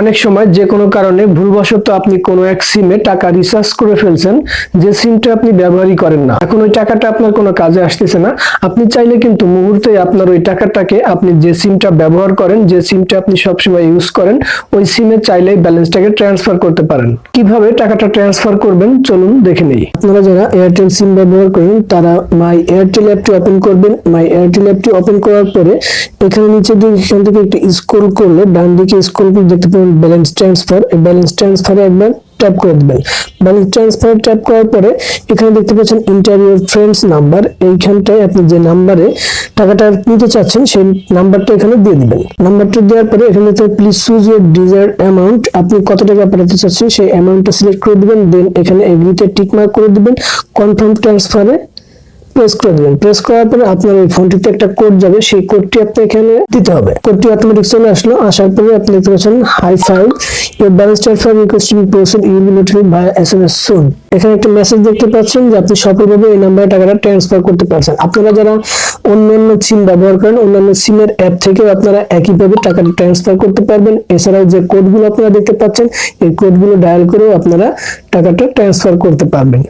অনেক সময় যে কোনো কারণে ভুলবশত আপনি কোনো এক সিমে টাকা রিচার্জ করে ফেলছেন, যে সিমটা আপনি ব্যবহারই করেন না। এখন ওই টাকাটা আপনার কোনো কাজে আসতেছে না। আপনি চাইলে কিন্তু মুহূর্তে আপনার ওই টাকাটাকে আপনি যে সিমটা ব্যবহার করেন, যে সিমটা আপনি সবসময় ইউজ করেন, ওই সিমে চাইলে ব্যালেন্সটাকে ট্রান্সফার করতে পারেন। কীভাবে টাকাটা ট্রান্সফার করবেন? চলুন দেখে নেই। আপনারা যারা এয়ারটেল সিম ব্যবহার করেন, তারা মাই এয়ারটেল অ্যাপটি ওপেন করবেন। মাই এয়ারটেল অ্যাপটি ওপেন করার পরে, এখানে নিচে দিকে, এখান থেকে একটু স্ক্রল করলে ডান দিকে স্ক্রল করে দেখতে পাবেন ব্যালেন্স ট্রান্সফার এই ব্যালেন্স ট্রান্সফারে একবার ট্যাপ করে দিবেন। ব্যালেন্স ট্রান্সফার ট্যাপ করার পরে এখানে দেখতে পাচ্ছেন ইন্টারভিউ ফ্রেন্ডস নাম্বার এইখানটায় আপনি যে নাম্বারে টাকাটা নিতে চাচ্ছেন, সেই নাম্বারটা এখানে দিয়ে দিবেন। নাম্বারটা দেওয়ার পরে এখানে তো please choose your desire amount আপনি কত টাকা পাঠাতে চাচ্ছেন, সেই অ্যামাউন্টটা সিলেক্ট করে দিবেন দেন এখানে এগ্রিতে টিক মার্ক করে দিবেন। কনফার্ম ট্রান্সফারে প্রেস করে দিবেন। প্রেস করার পরে আপনার ওই ফোনটিতে একটা কোড যাবে, সেই কোডটি আপনি এখানে দিতে হবে। কোডটি অটোমেটিক চলে আসলো, আসার পরে আপনি দেখতে পাচ্ছেন hi five your balance transfer request to be proceed you notified by SMS soon এখানে একটা মেসেজ দেখতে পাচ্ছেন যে আপনি সফলভাবে এই নাম্বারে টাকাটা ট্রান্সফার করতে পারছেন। আপনারা যারা অন্যান্য সিম ব্যবহার করেন, অন্যান্য সিমের অ্যাপ থেকেও আপনারা একইভাবে টাকাটা ট্রান্সফার করতে পারবেন। এছাড়াও যে কোডগুলো আপনারা দেখতে পাচ্ছেন, এই কোডগুলো ডায়াল করেও আপনারা টাকাটা ট্রান্সফার করতে পারবেন।